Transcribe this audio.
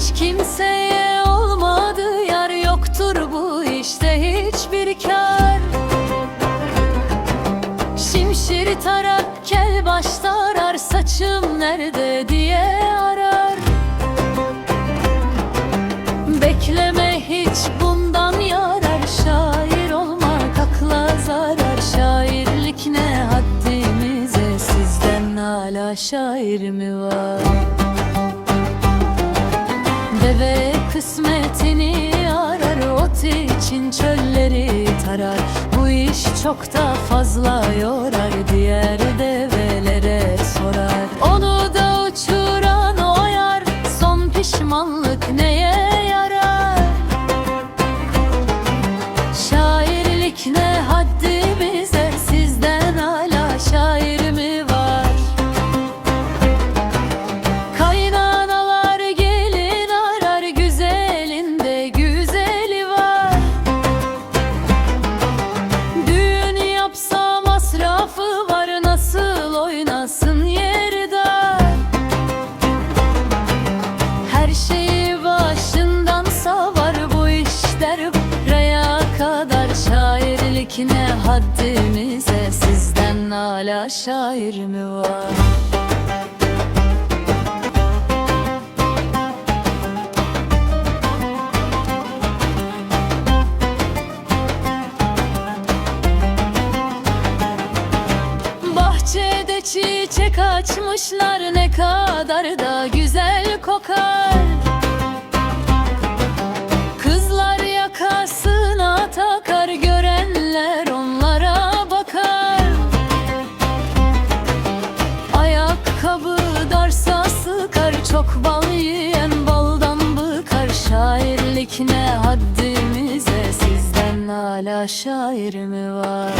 hiç kimseye olmadı yar yoktur bu işte hiçbir kar. Şimşiri tarar kel başta saçım nerede diye arar. Bekleme hiç bundan yarar. Şair olmak akla zarar. Şairlik ne haddimize? Sizden hala şair mi var? Kısmetini arar Ot için çölleri tarar. Bu iş çok da fazla yorar Diğer develere sorar. Onu da uçuran oyar Son pişmanlık neye Her başından savar bu işler buraya kadar Şairlik ne haddimize sizden hala şair mi var? Bahçede çiçek açmışlar ne kadar da güzel kokar Şairlik ne haddimize sizden hala şair mi var?